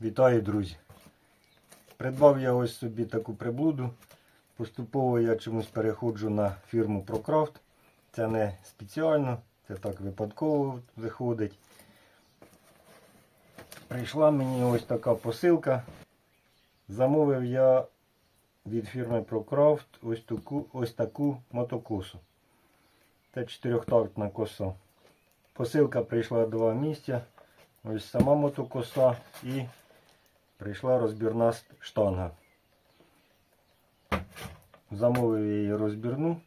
Вітаю, друзі! Придбав я ось собі таку приблуду. Поступово я чомусь переходжу на фірму ProCraft. Це не спеціально, це так випадково виходить. Прийшла мені ось така посилка. Замовив я від фірми ProCraft ось таку, ось таку мотокосу. Це чотирьохтактна коса. Посилка прийшла два місця. Ось сама мотокоса і прийшла розбірна штанга. Замовив її розбірну,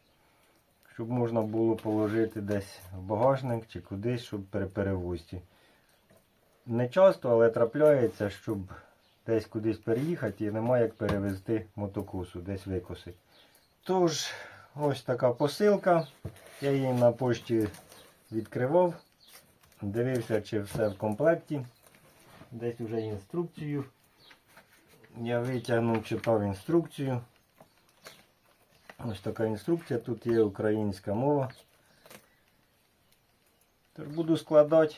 щоб можна було положити десь в багажник чи кудись, щоб при. Не часто, але трапляється, щоб десь кудись переїхати і немає як перевезти мотокосу, десь викосити. Тож, ось така посилка. Я її на пошті відкривав. Дивився, чи все в комплекті. Десь вже інструкцію. Я витягнув, читав інструкцію. Ось така інструкція. Тут є українська мова. Тож буду складати.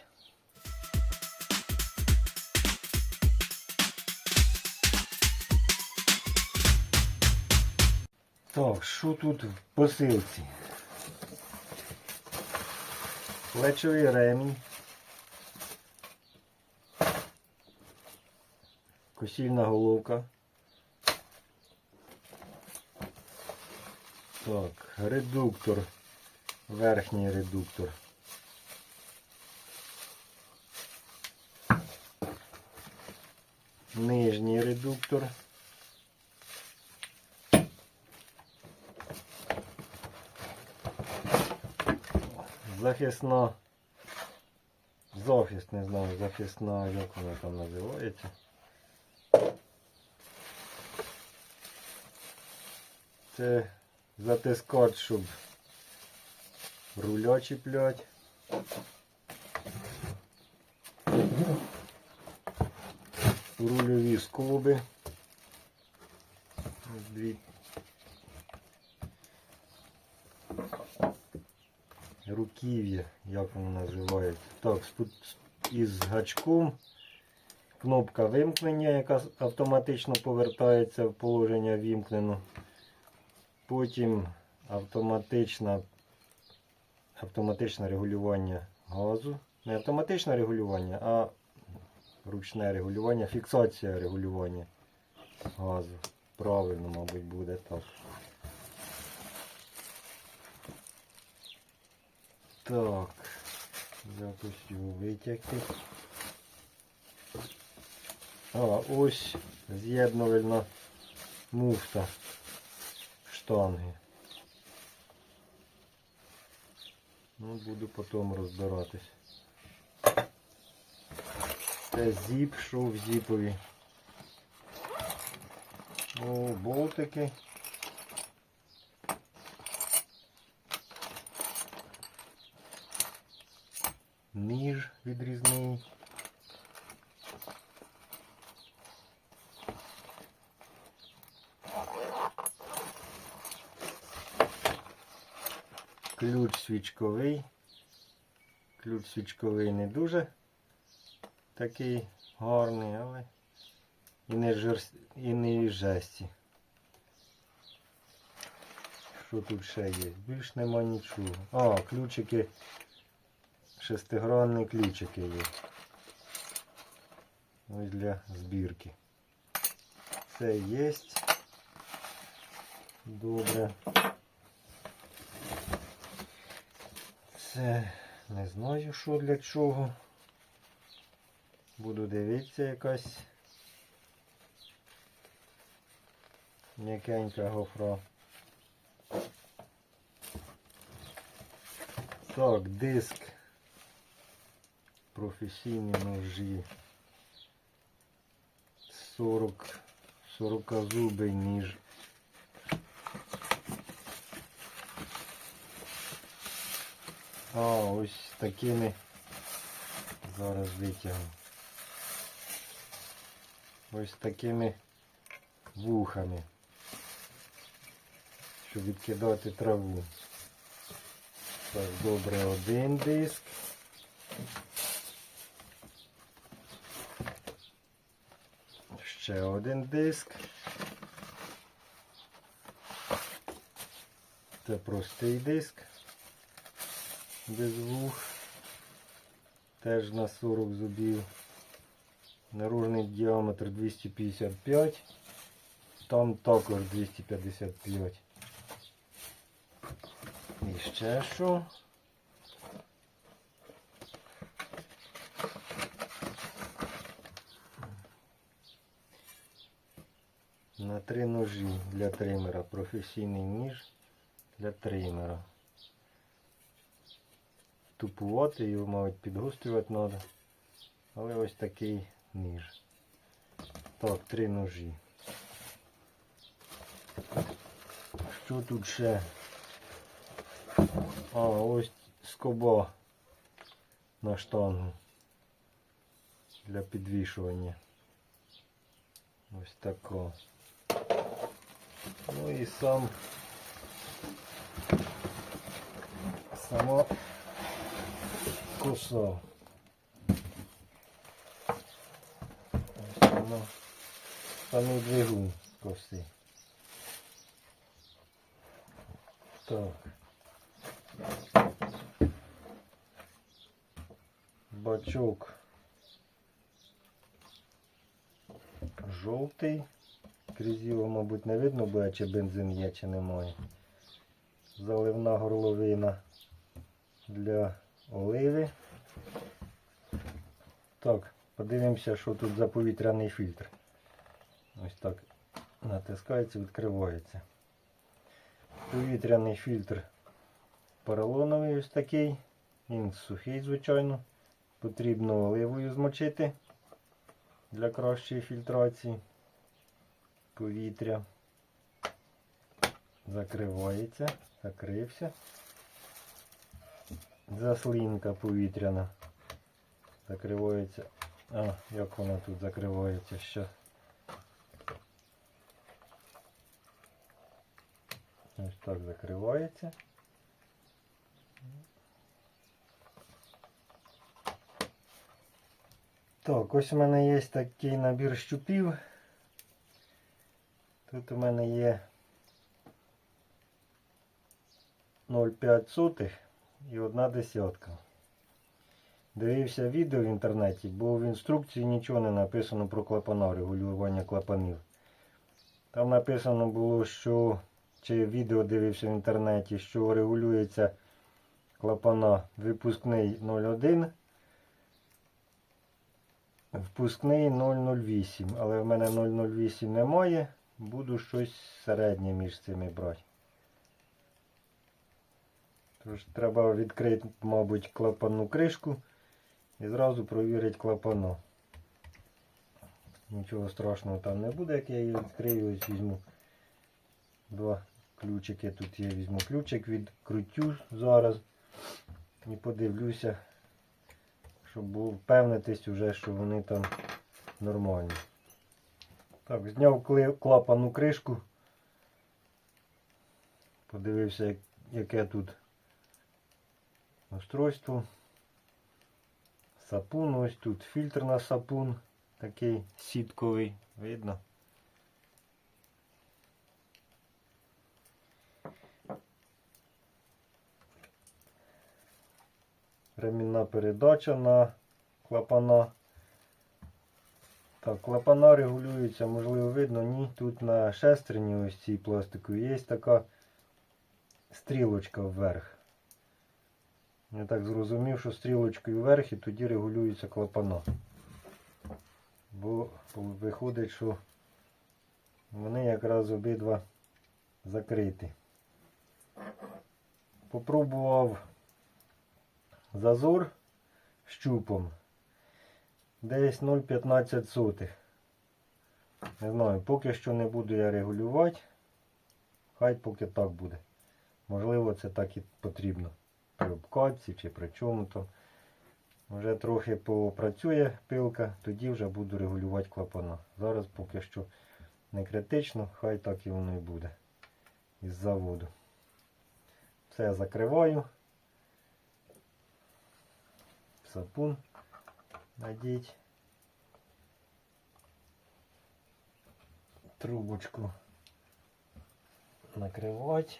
Так, що тут в посилці? Плечовий ремінь. Косільна головка. Так, редуктор. Верхній редуктор. Нижній редуктор. Захисна. Захист, не знаю, захисна, як вона там називається. Це затискач, щоб руля чіплять. Рульові скоби. Дві. Руків'я, як воно називається. Так, із гачком. Кнопка вимкнення, яка автоматично повертається в положення вімкнено. Потім автоматична, автоматичне регулювання газу. Не автоматичне регулювання, а ручне регулювання, фіксація регулювання газу. Правильно, мабуть, буде так. Так, якось його витягти. А, ось з'єднувальна муфта штанги. Ну, буду потім розбиратись. Це зіп, що в зіпові. О, болтики. Ніж відрізний. Ключ свічковий. Ключ свічковий не дуже такий гарний, але і не жерс... і не жесті. Що тут ще є? Більш нема нічого. А, ключики. Шестигранні ключики є. Ось для збірки. Це є. Добре. Це не знаю що для чого. Буду дивитися якась м'якенька гофра. Так, диск. Професійні ножі. 40 40 зубий ніж. А, ось такими зараз витягну. Ось такими вухами. Щоб відкидати траву. Так, добре, один диск. ще один диск. Це простий диск без вух. Теж на 40 зубів. Наружний діаметр 255. Там також 255. І ще що? На три ножі для тримера. Професійний ніж для тримера. Тупувати його, мабуть, підгострювати треба. Але ось такий ніж. Так, три ножі. Що тут ще? А, ось скоба на штангу для підвішування. Ось тако. Ну і сам сама коса. Ось воно. Самий двигун коси. Так. Бачок жовтий. Крізь його, мабуть, не видно буде, чи бензин є, чи немає. Заливна горловина для оливи. Так, подивимося, що тут за повітряний фільтр. Ось так натискається, відкривається. Повітряний фільтр поролоновий ось такий. Він сухий, звичайно. Потрібно оливою змочити для кращої фільтрації повітря. Закривається, закрився. Заслінка повітряна. Закривається. А, як вона тут закривається ще. Ось так закривається. Так, ось у мене є такий набір щупів. Тут у мене є 0,5 сотих і одна десятка. Дивився відео в інтернеті, бо в інструкції нічого не написано про клапана, регулювання клапанів. Там написано було, що чи відео дивився в інтернеті, що регулюється клапана випускний 0,1, впускний 0,08. Але в мене 0,08 немає. Буду щось середнє між цими брати. Треба відкрити, мабуть, клапанну кришку і зразу провірити клапано. Нічого страшного там не буде, як я її відкрию, ось візьму два ключики. Тут є візьму ключик, відкрутю зараз і подивлюся, щоб впевнитись вже, що вони там нормальні. Так, зняв клапану кришку. Подивився, яке тут устройство. Сапун, ось тут фільтр на сапун, такий сітковий, видно. Ремінна передача на клапана. Так, клапана регулюються, можливо, видно, ні. Тут на шестерні ось цій пластиковій є така стрілочка вверх. Я так зрозумів, що стрілочкою вверх і тоді регулюються клапана. Бо виходить, що вони якраз обидва закриті. Попробував зазор щупом. Десь 0,15 сотих. Не знаю, поки що не буду я регулювати. Хай поки так буде. Можливо, це так і потрібно. При обкатці чи при чому то. Вже трохи попрацює пилка, тоді вже буду регулювати клапана. Зараз поки що не критично, хай так і воно і буде. Із заводу. Все закриваю. Сапун надіть. трубочку накривати.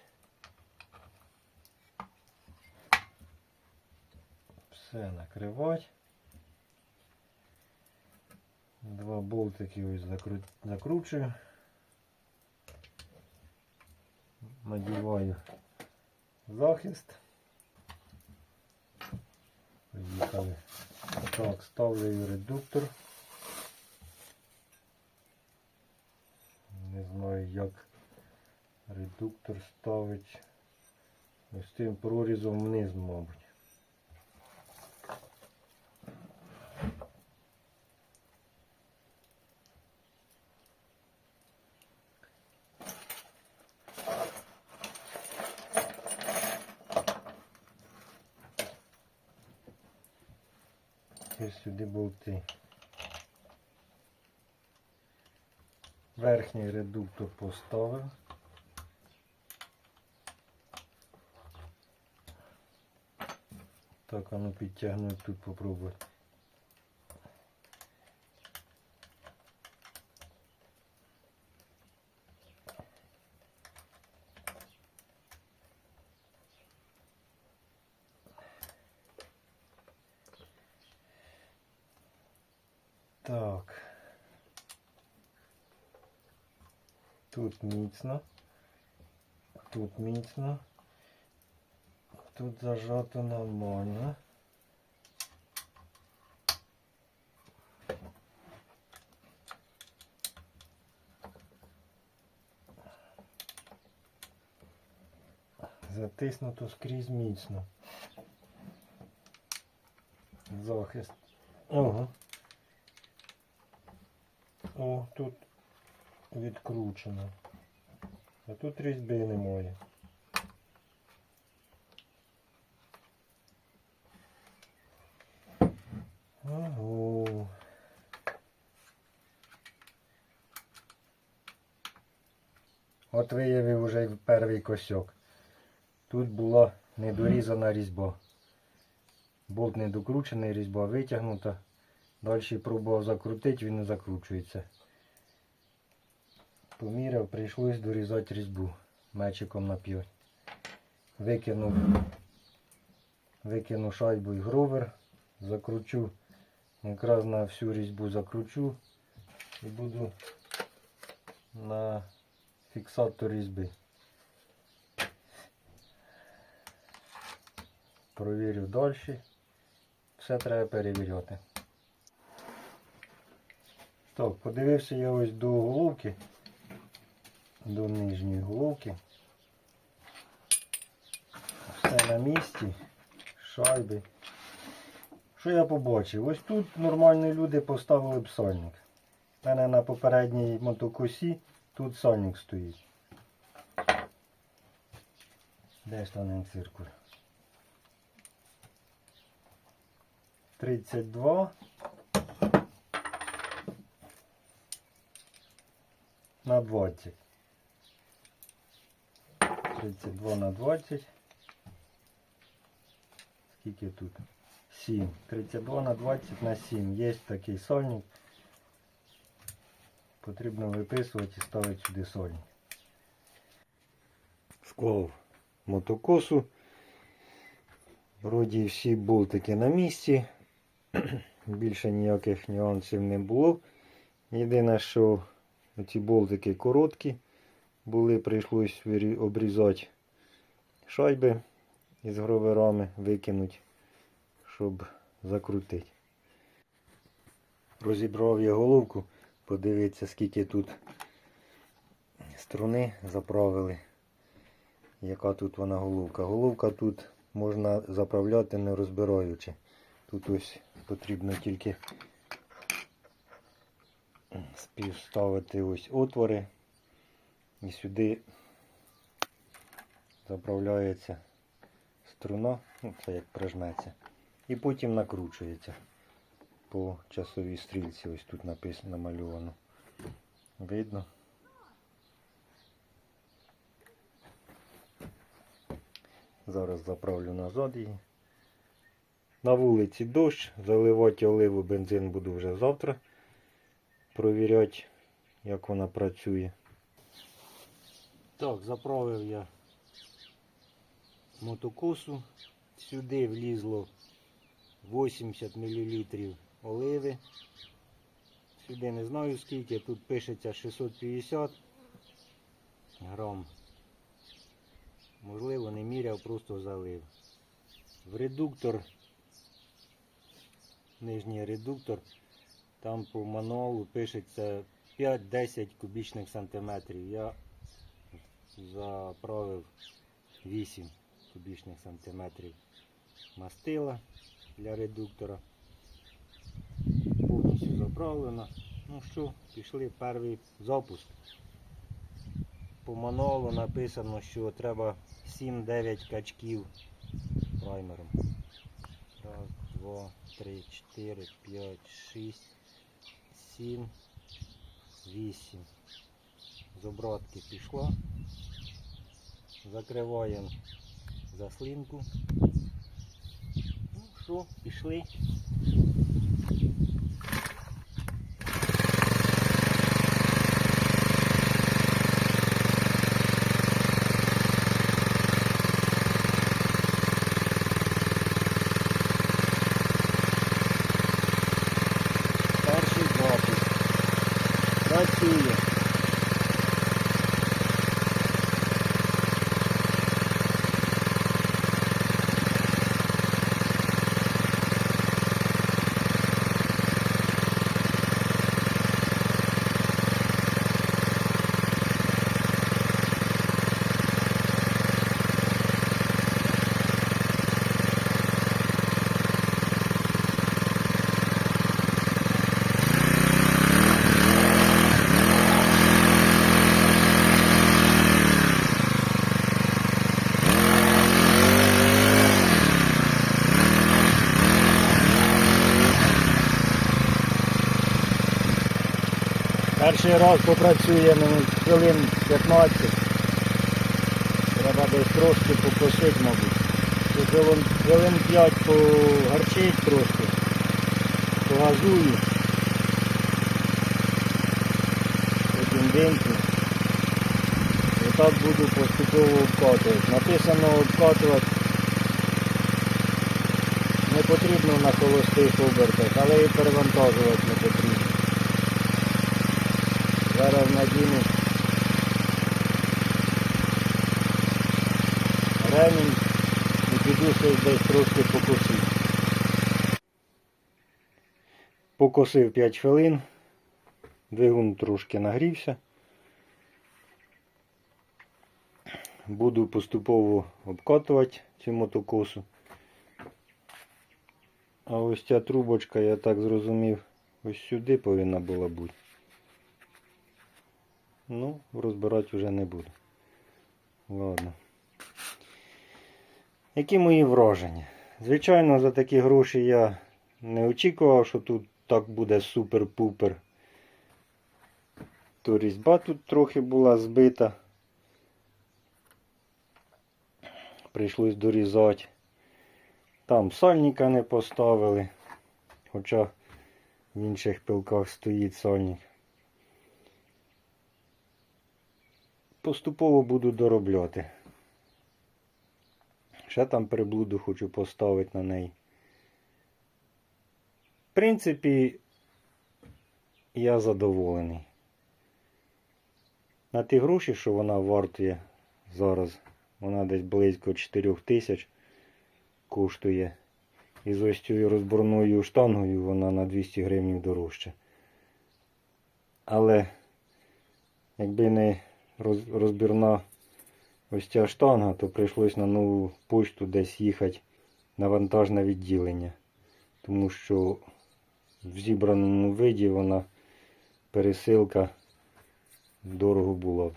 Все накривати. Два болтики ось закру... закручую. Надіваю захист. Поїхали. Так, ставлю редуктор. Не знаю як редуктор ставить. Ось тим прорізом вниз, мабуть. І сюди болти. Верхній редуктор поставив. Так, а ну підтягнути тут попробувати. Так. Тут міцно. Тут міцно. Тут зажато нормально. Затиснуто скрізь міцно. Захист. Ого. О, тут відкручено. А тут різьби немає. Ого. От виявив уже й перший косяк. Тут була недорізана різьба. Болт не докручений, різьба витягнута. Далі пробував закрутити, він не закручується. Поміряв, прийшлось дорізати різьбу мечиком на 5. Викинув, викину шайбу і гровер, закручу, якраз на всю різьбу закручу і буду на фіксатор різьби. Провірю далі. Все треба перевіряти. Так, подивився я ось до головки, до нижньої головки. Все на місці, шайби. Що я побачив? Ось тут нормальні люди поставили б сальник. У мене на попередній мотокосі тут сальник стоїть. Де ж там циркуль? 32 на 20. 32 на 20. Скільки тут? 7. 32 на 20 на 7. Є такий сольник. Потрібно виписувати і ставити сюди сольник. Склав мотокосу. Вроді всі болтики на місці. Більше ніяких нюансів не було. Єдине, що ці болтики короткі були, прийшлось обрізати шайби із гроверами, викинути, щоб закрутити. Розібрав я головку, подивитися, скільки тут струни заправили. Яка тут вона головка. Головка тут можна заправляти не розбираючи. Тут ось потрібно тільки співставити ось отвори і сюди заправляється струна, ну це як прижметься, і потім накручується по часовій стрілці. Ось тут написано намальовано. Видно. Зараз заправлю назад її. На вулиці дощ, заливати оливу, бензин буду вже завтра. Провіряти, як вона працює. Так, заправив я мотокосу. Сюди влізло 80 мл оливи. Сюди не знаю скільки, тут пишеться 650 грам. Можливо, не міряв, просто залив. В редуктор, нижній редуктор, там по мануалу пишеться 5-10 кубічних сантиметрів. Я заправив 8 кубічних сантиметрів мастила для редуктора. Повністю заправлено. Ну що, пішли перший запуск. По мануалу написано, що треба 7-9 качків праймером. Раз, два, три, чотири, п'ять, шість, сім, вісім. З обратки пішла. Закриваємо заслинку. Ну що, пішли. Перший запуск. Працює. Перший раз попрацює ну, хвилин 15. Треба десь трошки покосити, мабуть. Хвилин, хвилин 5 погарчить трошки. Погазую. Потім вимкну. І так буду поступово обкатувати. Написано обкатувати не потрібно на холостих обертах, але і перевантажувати не потрібно. Зараз надіну ремінь і піду щось десь трошки покосив. Покосив 5 хвилин, двигун трошки нагрівся. Буду поступово обкатувати цю мотокосу. А ось ця трубочка, я так зрозумів, ось сюди повинна була бути. Ну, розбирати вже не буду. Ладно. Які мої враження? Звичайно, за такі гроші я не очікував, що тут так буде супер-пупер. То різьба тут трохи була збита. Прийшлось дорізати. Там сальника не поставили, хоча в інших пилках стоїть сальник. Поступово буду доробляти. Ще там приблуду хочу поставити на неї. В принципі, я задоволений. На ті гроші, що вона вартує зараз, вона десь близько 4 тисяч коштує. І з ось цією розборною штангою вона на 200 гривень дорожча. Але якби не розбірна ось ця штанга, то прийшлось на нову почту десь їхати на вантажне відділення. Тому що в зібраному виді вона пересилка дорого була б.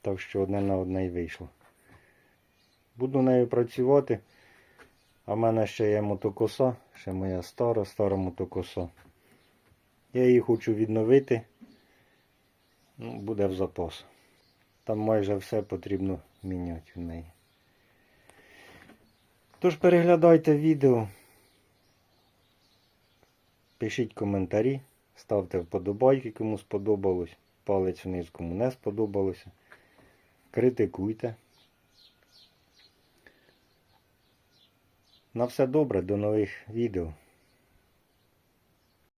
Так що одне на одне й вийшло. Буду нею працювати. А в мене ще є мотокоса, ще моя стара, стара мотокоса. Я її хочу відновити. Ну, буде в запас. Там майже все потрібно міняти в неї. Тож переглядайте відео. Пишіть коментарі, ставте вподобайки, кому сподобалось. палець вниз, кому не сподобалося. Критикуйте. На все добре, до нових відео.